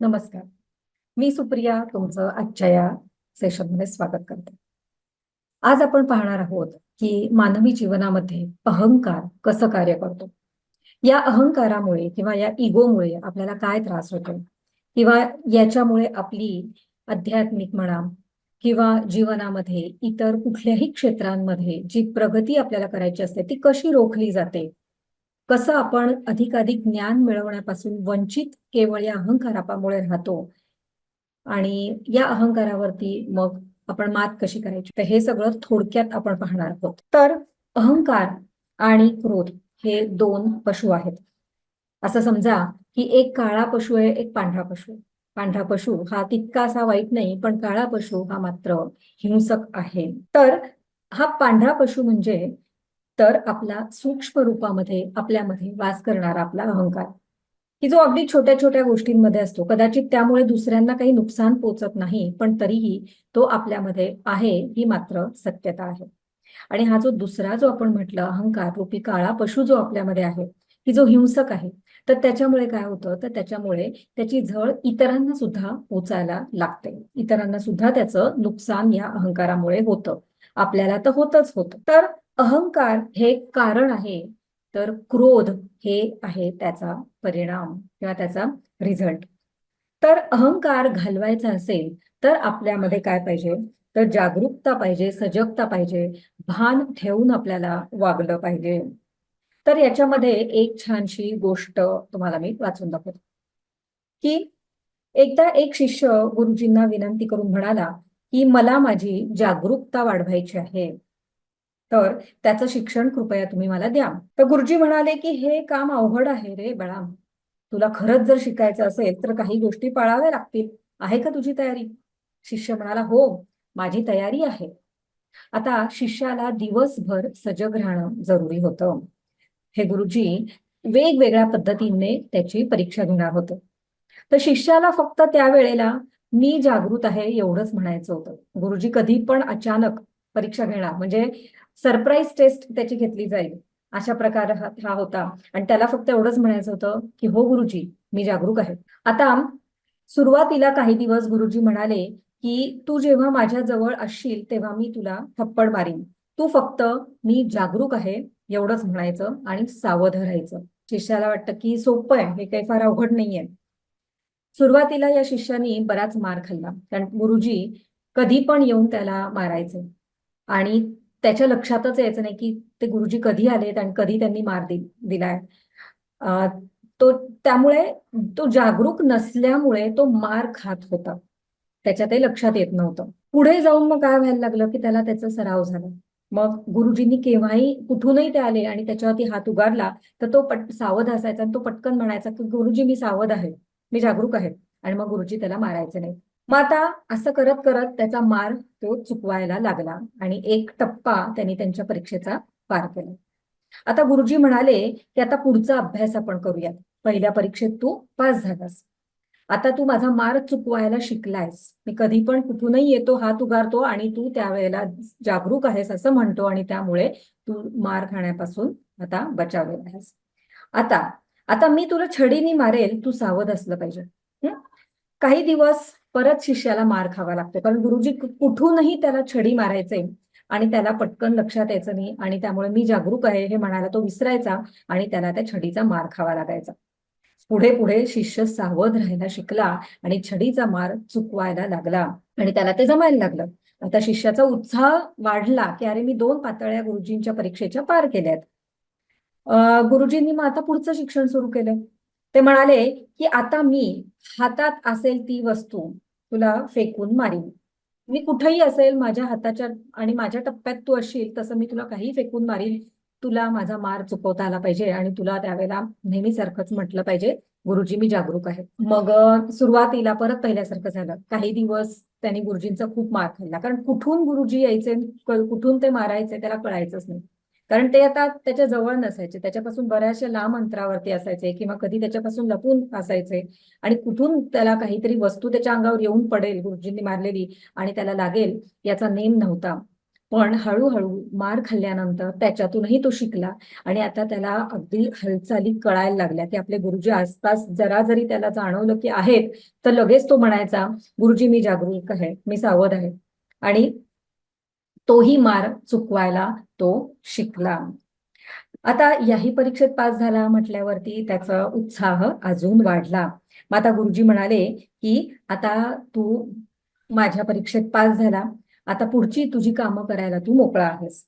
नमस्कार. मी सुप्रिया तुमचं आजच्या या सेशनमध्ये स्वागत करते. आज आपण पाहणार आहोत की मानवी जीवनामध्ये अहंकार कसं कार्य करतो? या अहंकारामुळे किंवा या इगोमुळे आपल्याला काय त्रास होतो? किंवा याच्यामुळे आपली आध्यात्मिक म्हणा किंवा जीवनामध्ये इतर कुठल्याही क्षेत्रांमध्ये जी प्रगती आपल्याला करायची असते ती कशी रोखली जाते? कसं आपण अधिकाधिक ज्ञान मिळवण्यापासून वंचित केवळ या अहंकारापामुळे राहतो? आणि या अहंकारावरती मग आपण मात कशी करायची? तर हे सगळं थोडक्यात आपण पाहणार आहोत. तर अहंकार आणि क्रोध हे दोन पशु आहेत. असं समजा की एक काळा पशु आहे एक पांढरा पशु आहे. पांढरा पशु हा तितकासा वाईट नाही पण काळा पशु हा मात्र हिंसक आहे. तर हा पांढरा पशु म्हणजे तर आपला सूक्ष्म रूपामध्ये आपल्यामध्ये वास करणारा आपला अहंकार. की जो अगदी छोट्या छोट्या गोष्टींमध्ये असतो. कदाचित त्यामुळे दुसऱ्यांना काही नुकसान पोचत नाही पण तरीही तो आपल्यामध्ये आहे ही मात्र सत्यता आहे. आणि हा जो दुसरा जो आपण म्हटलं अहंकार रूपी काळा पशु जो आपल्यामध्ये आहे की जो हिंसक आहे तर त्याच्यामुळे काय होतं? तर त्याच्यामुळे त्याची झळ इतरांना सुद्धा पोचायला लागते. इतरांना सुद्धा त्याचं नुकसान या अहंकारामुळे होतं. आपल्याला तर होतच होतं. तर अहंकार हे कारण आहे. तर क्रोध हे आहे त्याचा परिणाम किंवा त्याचा रिझल्ट. तर अहंकार घालवायचा असेल तर आपल्यामध्ये काय पाहिजे? तर जागरूकता पाहिजे सजगता पाहिजे. भान ठेवून आपल्याला वागलं पाहिजे. तर याच्यामध्ये एक छानशी गोष्ट तुम्हाला मी वाचून दाखवते. की एकदा एक शिष्य गुरुजींना विनंती करून म्हणाला की मला माझी जागरूकता वाढवायची आहे तर त्याचं शिक्षण कृपया तुम्ही मला द्या. तर गुरुजी म्हणाले की हे काम अवघड आहे रे बाळा. तुला खरंच जर शिकायचं असेल तर काही गोष्टी पाळाव्या लागतील. आहे का तुझी तयारी? शिष्य म्हणाला हो माझी तयारी आहे. आता शिष्याला दिवसभर सजग राहणं जरुरी होतं. हे गुरुजी वेगवेगळ्या पद्धतीने त्याची परीक्षा घेणार होतं. तर शिष्याला फक्त त्यावेळेला मी जागृत आहे एवढंच म्हणायचं होतं. गुरुजी कधी पण अचानक परीक्षा घेणार म्हणजे सरप्राईज टेस्ट त्याची घेतली जाईल अशा प्रकार हा होता. आणि त्याला फक्त एवढंच म्हणायचं होतं की हो गुरुजी मी जागरूक आहे. आता सुरुवातीला काही दिवस गुरुजी म्हणाले की तू जेव्हा माझ्या जवळ असशील तेव्हा मी तुला थप्पड मारीन. तू फक्त मी जागरूक आहे एवढंच म्हणायचं आणि सावध राहायचं. शिष्याला वाटतं की सोपं आहे हे काही फार अवघड नाहीये. सुरुवातीला या शिष्यानी बराच मार खाल्ला. कारण गुरुजी कधी पण येऊन त्याला मारायचे. आणि त्याच्या लक्षातच यायचं नाही की ते गुरुजी कधी आलेत आणि कधी त्यांनी मार दि दिलाय. तो त्यामुळे तो जागरूक नसल्यामुळे तो मार खात होता. त्याच्यातही लक्षात येत नव्हतं. पुढे जाऊन मग काय व्हायला लागलं की त्याला त्याचा सराव झाला. मग गुरुजींनी केव्हाही कुठूनही ते आले आणि त्याच्यावरती हात उगारला तर तो पट सावध असायचा आणि तो पटकन म्हणायचा की गुरुजी मी सावध आहे मी जागरूक आहे. आणि मग गुरुजी त्याला मारायचे नाही. मग आता असं करत करत त्याचा मार तो चुकवायला लागला आणि एक टप्पा त्यांनी त्यांच्या परीक्षेचा पार केला. आता गुरुजी म्हणाले की आता पुढचा अभ्यास आपण करूयात. पहिल्या परीक्षेत तू पास झालास. आता तू माझा मार चुकवायला शिकलायस. मी कधी पण कुठूनही येतो हात उगारतो आणि तू त्यावेळेला जागरूक आहेस असं म्हणतो आणि त्यामुळे तू मार खाण्यापासून आता बचावलेला आहेस. आता आता मी तुला छडीनी मारेल तू सावध असलं पाहिजे. काही दिवस परत शिष्याला मार खावा लागतो. कारण गुरुजी कुठूनही त्याला छडी मारायचे आणि त्याला पटकन लक्षात यायचं नाही आणि त्यामुळे मी जागरूक आहे हे म्हणायला तो विसरायचा आणि त्याला त्या छडीचा मार खावा लागायचा. पुढे पुढे शिष्य सावध राहायला शिकला आणि छडीचा मार चुकवायला लागला आणि त्याला ते जमायला लागलं. आता शिष्याचा उत्साह वाढला की अरे मी दोन पातळ्या गुरुजींच्या परीक्षेच्या पार केल्यात. गुरुजींनी मग आता पुढचं शिक्षण सुरू केलं. ते म्हणाले की आता मी हातात असेल ती वस्तू तुला फेकून मारीन. मी कुठेही असेल माझ्या हाताच्या आणि माझ्या टप्प्यात तू असशील तसं मी तुला काही फेकून मारील तुला माझा मार चुकवता आला पाहिजे आणि तुला त्यावेळेला नेहमीसारखंच म्हटलं पाहिजे गुरुजी मी जागरूक आहे. मग सुरुवातीला परत पहिल्यासारखं झालं. काही दिवस त्यांनी गुरुजींचा खूप मार खाल्ला. कारण कुठून गुरुजी यायचे कुठून ते मारायचे त्याला कळायचंच नाही. कारण ते आता त्याच्याजवळ नसायचे. त्याच्यापासून बऱ्याचशा लांब अंतरावरती असायचे किंवा कधी त्याच्यापासून लपून असायचे. आणि कुठून त्याला काहीतरी वस्तू त्याच्या अंगावर येऊन पडेल गुरुजींनी मारलेली आणि त्याला लागेल याचा नेम नव्हता. पण हळूहळू मार खाल्ल्यानंतर त्याच्यातूनही तो शिकला आणि आता त्याला अगदी हालचाली कळायला लागल्या की आपले गुरुजी आसपास जरा जरी त्याला जाणवलं की आहेत तर लगेच तो म्हणायचा गुरुजी मी जागरूक आहे मी सावध आहे. आणि तोही मार चुकवायला तो शिकला. आता याही परीक्षेत पास झाला म्हटल्यावरती त्याचा उत्साह अजून वाढला. मग आता गुरुजी म्हणाले की आता तू माझ्या परीक्षेत पास झाला आता पुढची तुझी कामं करायला तू मोकळा आहेस.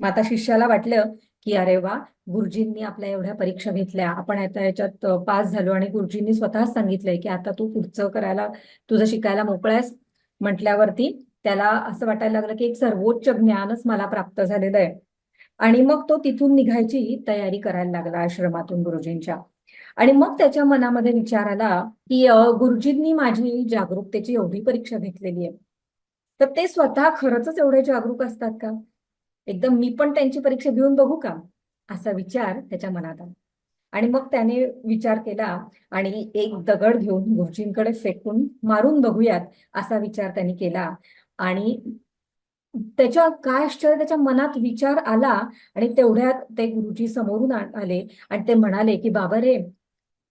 माता आता शिष्याला वाटलं की अरे वा गुरुजींनी आपल्या एवढ्या परीक्षा घेतल्या. आपण आता याच्यात पास झालो आणि गुरुजींनी स्वतःच सांगितलंय की आता तू पुढचं करायला तुझं शिकायला मोकळा आहेस. म्हटल्यावरती त्याला असं वाटायला लागलं की एक सर्वोच्च ज्ञानच मला प्राप्त झालेलं आहे. आणि मग तो तिथून निघायची तयारी करायला लागला आश्रमातून गुरुजींच्या. आणि मग त्याच्या मनामध्ये विचार आला की गुरुजींनी माझी जागरूकतेची एवढी परीक्षा घेतलेली आहे. तर ते स्वतः खरंच एवढे जागरूक असतात का? एकदम मी पण त्यांची परीक्षा घेऊन बघू का? असा विचार त्याच्या मनात आला. आणि मग त्याने विचार केला आणि एक दगड घेऊन गुरुजींकडे फेकून मारून बघूयात असा विचार त्यांनी केला. आणि त्याच्या काय आश्चर्य त्याच्या मनात विचार आला आणि तेवढ्यात ते गुरुजी समोरून आले आणि ते म्हणाले की बाबा रे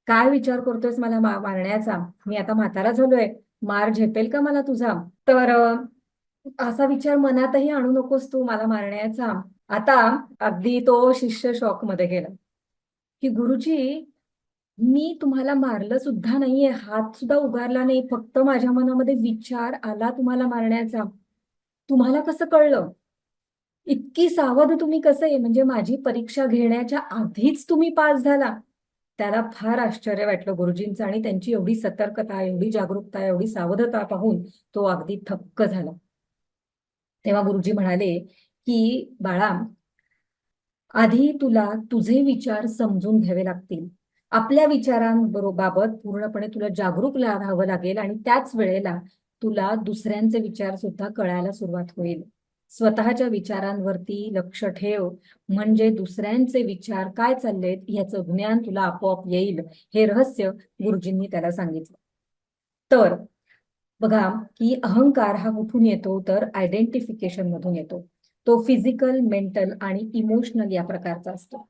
काय विचार करतोयस मला मारण्याचा? मी आता म्हातारा झालोय. मार झेपेल का मला तुझा? तर असा विचार मनातही आणू नकोस तू मला मारण्याचा. आता अगदी तो शिष्य शॉकमध्ये गेला. की गुरुजी मी तुम्हाला मारलं सुद्धा नाहीये. हात सुद्धा उगारला नाही. फक्त माझ्या मनामध्ये विचार आला तुम्हाला मारण्याचा. तुम्हाला कसं कळलं? इतकी सावध तुम्ही कसं? आहे म्हणजे माझी परीक्षा घेण्याच्या आधीच तुम्ही पास झाला. त्याला फार आश्चर्य वाटलं गुरुजींचं आणि त्यांची एवढी सतर्कता एवढी जागरूकता एवढी सावधता पाहून तो अगदी थक्क झाला. तेव्हा गुरुजी म्हणाले की बाळा आधी तुला तुझे विचार समजून घ्यावे लागतील. आपल्या विचारांबाबत पूर्णपणे तुला जागरूक राहावं लागेल आणि त्याच वेळेला तुला दुसऱ्यांचे विचार सुद्धा कळायला सुरुवात होईल. स्वतःच्या विचारांवरती लक्ष ठेव. म्हणजे दुसऱ्यांचे विचार काय चाललेत याचं ज्ञान तुला आपोआप येईल. हे रहस्य गुरुजींनी त्याला सांगितलं. तर बघा की अहंकार हा कुठून येतो? तर आयडेंटिफिकेशन मधून येतो. तो फिजिकल मेंटल आणि इमोशनल या प्रकारचा असतो.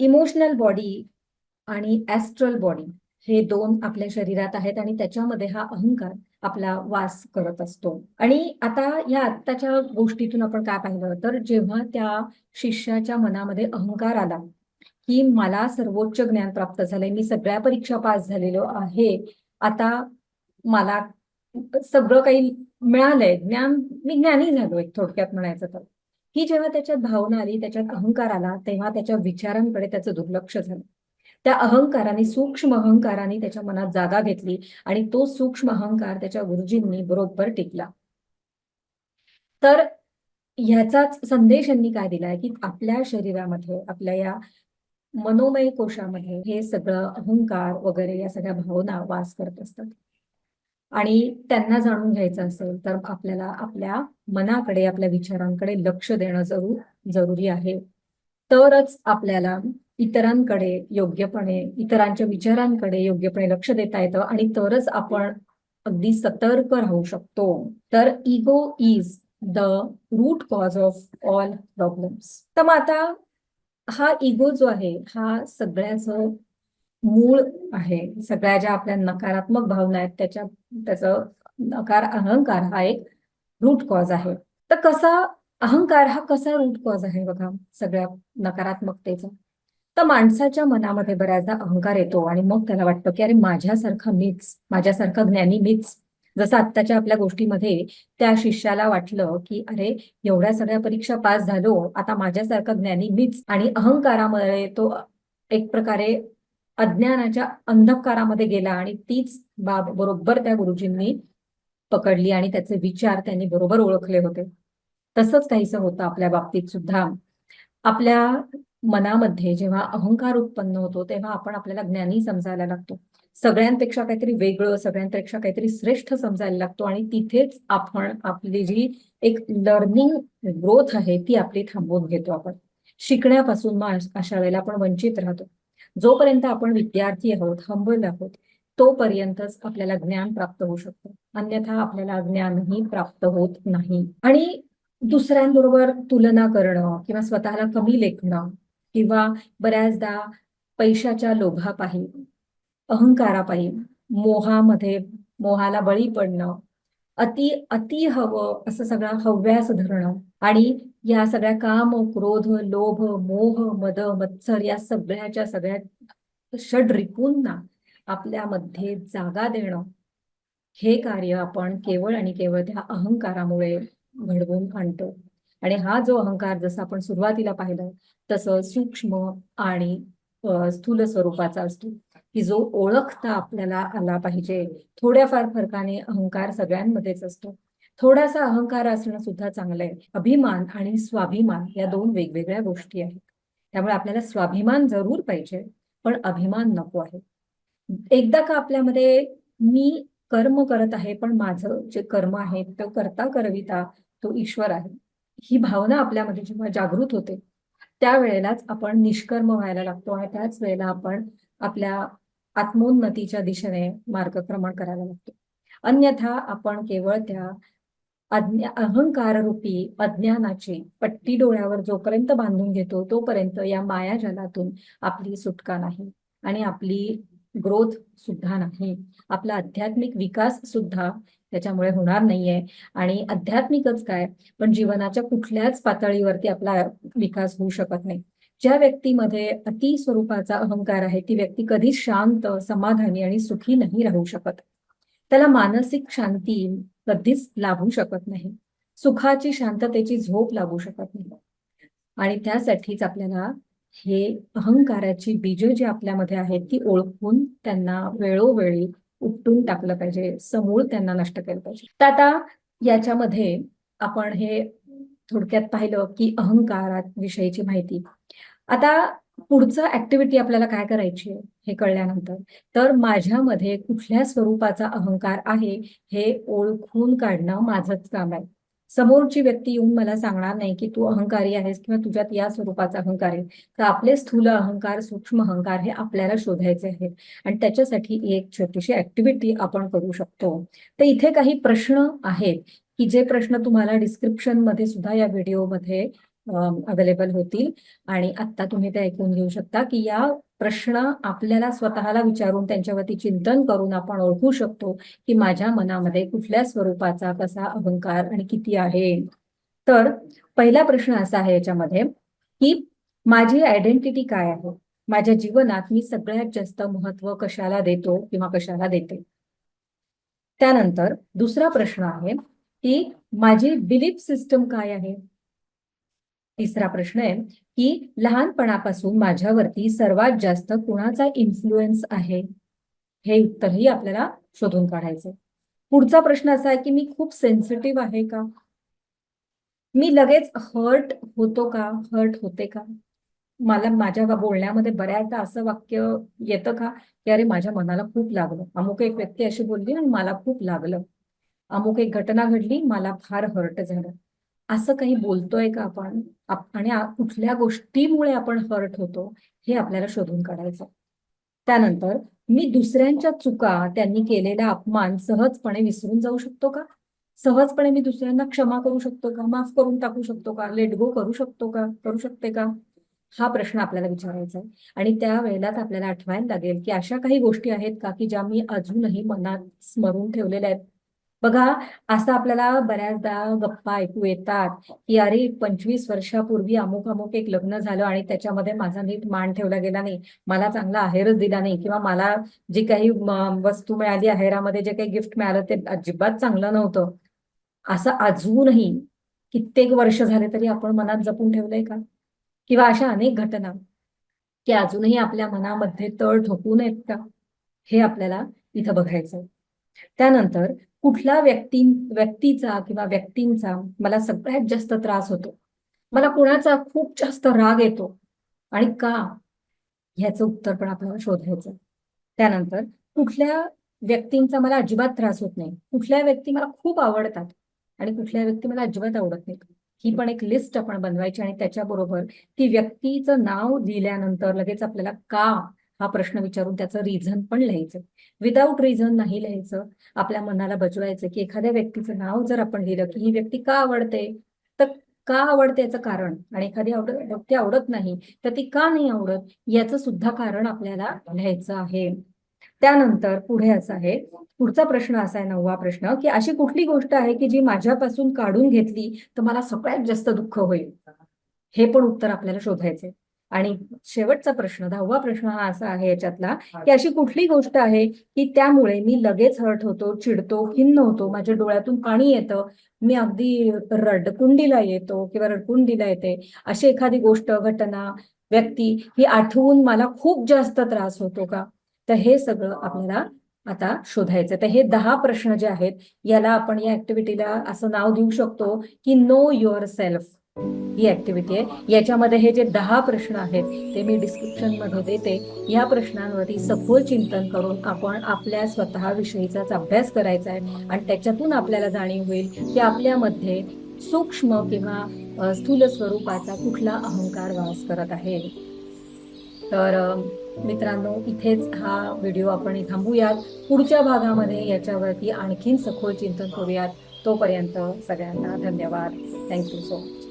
इमोशनल बॉडी आणि ॲस्ट्रल बॉडी हे दोन आपल्या शरीरात आहेत आणि त्याच्यामध्ये हा अहंकार आपला वास करत असतो. आणि आता या आत्ताच्या गोष्टीतून आपण काय पाहिलं? तर जेव्हा त्या शिष्याच्या मनामध्ये अहंकार आला की मला सर्वोच्च ज्ञान प्राप्त झालंय मी सगळ्या परीक्षा पास झालेलो आहे आता मला सगळं काही मिळालंय. ज्ञान मी ज्ञानी झालोय थोडक्यात म्हणायचं तर. ही जेव्हा त्याच्यात भावना आली त्याच्यात अहंकार आला तेव्हा त्याच्या विचारांकडे त्याचं दुर्लक्ष झालं. त्या अहंकाराने सूक्ष्म अहंकाराने त्याच्या मनात जागा घेतली आणि तो सूक्ष्म अहंकार त्याच्या गुरुजींनी बरोबर टिकला. तर ह्याचाच संदेश यांनी काय दिलाय? की आपल्या शरीरामध्ये आपल्या या मनोमय कोशामध्ये हे सगळं अहंकार वगैरे या सगळ्या भावना वास करत असतात. आणि त्यांना जाणून घ्यायचं असेल तर आपल्याला आपल्या मनाकडे आपल्या विचारांकडे लक्ष देणं जरूर जरुरी आहे. तरच आपल्याला इतरांकडे योग्यपणे इतरांच्या विचारांकडे योग्यपणे लक्ष देता येतं आणि तरच आपण अगदी सतर्क राहू शकतो. तर ego is the root cause of all problems. तर मग आता हा इगो जो आहे हा सगळ्याच मूळ आहे. सगळ्या ज्या आपल्या नकारात्मक भावना आहेत त्याच्या त्याचं नकार अहंकार हा एक रूट कॉज आहे. तर कसा अहंकार हा कसा रूट कॉज आहे बघा सगळ्या नकारात्मकतेचा? तर माणसाच्या मनामध्ये बऱ्याचदा अहंकार येतो आणि मग त्याला वाटतं की अरे माझ्यासारखा मीच माझ्यासारखा ज्ञानी मीच. जसं आत्ताच्या आपल्या गोष्टीमध्ये त्या शिष्याला वाटलं की अरे एवढ्या सगळ्या परीक्षा पास झालो आता माझ्यासारखा ज्ञानी मीच. आणि अहंकारामुळे तो एक प्रकारे अज्ञानाच्या अंधकारामध्ये गेला आणि तीच बाब बरोबर त्या गुरुजींनी पकडली आणि त्याचे विचार त्यांनी बरोबर ओळखले होते. तसंच काहीसं होतं आपल्या बाबतीत सुद्धा. आपल्या मनामध्ये जेव्हा अहंकार उत्पन्न होतो तेव्हा आपण आपल्याला ज्ञानी समजायला लागतो. सगळ्यांपेक्षा काहीतरी वेगळं सगळ्यांपेक्षा काहीतरी श्रेष्ठ समजायला लागतो आणि तिथेच आपण आपली जी एक लर्निंग ग्रोथ आहे ती आपली थांबवून घेतो आपण. शिकण्यापासून मग अशा वेळेला आपण वंचित राहतो. जोपर्यंत आपण विद्यार्थी आहोत हंबल आहोत तोपर्यंतच आपल्याला ज्ञान प्राप्त होऊ शकतं. अन्यथा आपल्याला ज्ञानही प्राप्त होत नाही. आणि दुसऱ्यांबरोबर तुलना करणं किंवा स्वतःला कमी लेखणं किंवा बऱ्याचदा पैशाच्या लोभापायी अहंकारापायी मोहामध्ये मोहाला बळी पडणं अति अति हवं असं सगळं हव्यास धरणं आणि या सगळ्या काम क्रोध लोभ मोह मद मत्सर या सगळ्याच्या सगळ्या षड रिपूंना आपल्यामध्ये जागा देणं हे कार्य आपण केवळ आणि केवळ त्या अहंकारामुळे घडवून आणतो. आणि हा जो अहंकार जसं आपण सुरुवातीला पाहिलं तसं सूक्ष्म आणि स्थूल स्वरूपाचा असतो. की जो ओळखता आपल्याला आला पाहिजे थोड्याफार फरकाने अहंकार सगळ्यांमध्येच असतो. थोडासा अहंकार असणं सुद्धा चांगलं आहे अभिमान आणि स्वाभिमान या दोन वेगवेगळ्या गोष्टी आहेत. त्यामुळे आपल्याला स्वाभिमान जरूर पाहिजे पण अभिमान नको आहे. एकदा का आपल्यामध्ये मी कर्म करत आहे पण माझं जे कर्म आहे तो करता करविता तो ईश्वर आहे ही भावना आपल्यामध्ये जेव्हा जागृत होते त्यावेळेलाच आपण निष्कर्म व्हायला लागतो आणि त्याच वेळेला आपण आपल्या आत्मोन्नतीच्या दिशेने मार्गक्रमण करायला लागतो. अन्यथा आपण केवळ त्या अज्ञा अहंकार रूपी अज्ञानाची पट्टी डोळ्यावर जोपर्यंत बांधून घेतो तोपर्यंत या मायाजालातून आपली सुटका नाही आणि आपली ग्रोथ सुद्धा नाही. आपला आध्यात्मिक विकास सुद्धा त्याच्यामुळे होणार नाहीये. आणि आध्यात्मिकच काय? पण जीवनाच्या कुठल्याच पातळीवरती आपला विकास होऊ शकत नाही. ज्या व्यक्तीमध्ये अति स्वरूपाचा अहंकार आहे ती व्यक्ती कधीच शांत समाधानी आणि सुखी नाही राहू शकत. त्याला मानसिक शांती कधीच लाभू शकत नाही. सुखाची शांततेची झोप लागू शकत नाही. आणि त्यासाठीच आपल्याला हे अहंकाराची बीज जी आपल्यामध्ये आहेत ती ओळखून त्यांना वेळोवेळी उपटून टाकलं पाहिजे समूळ त्यांना नष्ट केलं पाहिजे. तर आता याच्यामध्ये आपण हे थोडक्यात पाहिलं की अहंकारा विषयीची माहिती. आता पुढचं ऍक्टिव्हिटी आपल्याला काय करायची आहे हे कळल्यानंतर? तर माझ्यामध्ये कुठल्या स्वरूपाचा अहंकार आहे हे ओळखून काढणं माझंच काम आहे. समोरची व्यक्ती येऊन मला सांगणार नाही की तू अहंकारी आहेस किंवा तुझ्यात या स्वरूपाचा अहंकार आहे. तर आपले स्थूल अहंकार सूक्ष्म अहंकार हे आपल्याला शोधायचे आहेत. आणि त्याच्यासाठी एक छोटीशी ऍक्टिव्हिटी आपण करू शकतो. तर इथे काही प्रश्न आहेत की जे प्रश्न तुम्हाला डिस्क्रिप्शनमध्ये सुद्धा या व्हिडिओमध्ये अवेलेबल होतील. आणि आता तुम्ही ते ऐकून घेऊ शकता की या प्रश्न आपल्याला स्वतःला विचारून त्यांच्यावरती चिंतन करून आपण ओळखू शकतो की माझ्या मनामध्ये कुठल्या स्वरूपाचा कसा अहंकार आणि किती आहे. तर पहिला प्रश्न असा आहे याच्यामध्ये की माझी आयडेंटिटी काय आहे? माझ्या जीवनात मी सगळ्यात जास्त महत्त्व कशाला देतो किंवा कशाला देते? त्यानंतर दुसरा प्रश्न आहे की माझी बिलीफ सिस्टम काय आहे? तिसरा प्रश्न आहे की लहानपणापासून माझ्यावरती सर्वात जास्त कुणाचा इन्फ्लुएन्स आहे? हे उत्तरही आपल्याला शोधून काढायचं पुढचा प्रश्न असा आहे की मी खूप सेन्सिटिव्ह आहे का? मी लगेच हर्ट होतो का? हर्ट होते का? मला माझ्या बोलण्यामध्ये बऱ्याचदा असं वाक्य येतं का? की अरे माझ्या मनाला खूप लागलं. अमुक एक व्यक्ती अशी बोलली आणि मला खूप लागलं. अमुक एक घटना घडली मला फार हर्ट झालं. असं काही बोलतोय का आपण? आणि कुठल्या गोष्टीमुळे आपण हर्ट होतो हे आपल्याला शोधून काढायचं त्यानंतर मी दुसऱ्यांच्या चुका त्यांनी केलेला अपमान सहजपणे विसरून जाऊ शकतो का? सहजपणे मी दुसऱ्यांना क्षमा करू शकतो का? माफ करून टाकू शकतो का? लेट गो करू शकतो का? करू शकते का? हा प्रश्न आपल्याला विचारायचा आहे. आणि त्यावेळेलाच आपल्याला आठवायला लागेल की अशा काही गोष्टी आहेत का की ज्या मी अजूनही मनात स्मरून ठेवलेल्या आहेत? बघा असं आपल्याला बऱ्याचदा गप्पा ऐकू येतात की अरे पंचवीस वर्षापूर्वी अमुक अमुक एक लग्न झालं आणि त्याच्यामध्ये माझा नीट मान ठेवला गेला नाही. मला चांगला आहेरच दिला नाही किंवा मला जी काही वस्तू मिळाली आहेरामध्ये जे काही गिफ्ट मिळालं ते अजिबात चांगलं नव्हतं. असं अजूनही कित्येक वर्ष झाले तरी आपण मनात जपून ठेवलंय का? किंवा अशा अनेक घटना की अजूनही आपल्या मनामध्ये तळ ठोकू नयेत का? हे आपल्याला इथं बघायचं त्यानंतर कुठल्या व्यक्ती व्यक्तीचा किंवा व्यक्तींचा मला सगळ्यात जास्त त्रास होतो. मला कुणाचा खूप जास्त राग येतो. आणि का? ह्याचं उत्तर पण आपल्याला शोधायचं त्यानंतर कुठल्या व्यक्तींचा मला अजिबात त्रास होत नाही. कुठल्या व्यक्ती मला खूप आवडतात आणि कुठल्या व्यक्ती मला अजिबात आवडत नाही ही पण एक लिस्ट आपण बनवायची आणि त्याच्याबरोबर ती व्यक्तीचं नाव लिहिल्यानंतर लगेच आपल्याला का हा प्रश्न विचारून त्याचं रिझन पण लिहायचं. विदाऊट रिझन नाही लिहायचं. आपल्या मनाला बजवायचं की एखाद्या व्यक्तीचं नाव जर आपण लिहिलं की ही व्यक्ती का आवडते? तर का आवडते याचं कारण? आणि एखादी आवडत व्यक्ती आवडत नाही तर ती का नाही आवडत? याचं सुद्धा कारण आपल्याला लिहायचं आहे. त्यानंतर पुढे असं आहे. पुढचा प्रश्न असा आहे नववा प्रश्न की अशी कुठली गोष्ट आहे की जी माझ्यापासून काढून घेतली तर मला सगळ्यात जास्त दुःख होईल? हे पण उत्तर आपल्याला शोधायचे आणि शेवटचा प्रश्न दहावा प्रश्न हा असा आहे याच्यातला की अशी कुठली गोष्ट आहे की त्यामुळे मी लगेच हर्ट होतो चिडतो खिन्न होतो माझ्या डोळ्यातून पाणी येतं मी अगदी रडकुंडीला येतो किंवा रडकुंडीला येते अशी एखादी गोष्ट घटना व्यक्ती ही आठवून मला खूप जास्त त्रास होतो का? तर हे सगळं आपल्याला आता शोधायचं तर हे दहा प्रश्न जे आहेत याला आपण या ऍक्टिव्हिटीला असं नाव देऊ शकतो की नो युअर सेल्फ ही ऍक्टिव्हिटी आहे. याच्यामध्ये हे जे दहा प्रश्न आहेत ते मी डिस्क्रिप्शनमध्ये देते. या प्रश्नांवरती सखोल चिंतन करून आपण आपल्या स्वतःविषयीचाच अभ्यास करायचा आहे आणि त्याच्यातून आपल्याला जाणीव होईल की आपल्यामध्ये सूक्ष्म किंवा स्थूल स्वरूपाचा कुठला अहंकार वास करत आहे. तर मित्रांनो इथेच हा व्हिडिओ आपण थांबूयात. पुढच्या भागामध्ये याच्यावरती आणखीन सखोल चिंतन करूयात. तोपर्यंत सगळ्यांना धन्यवाद. Thank you so much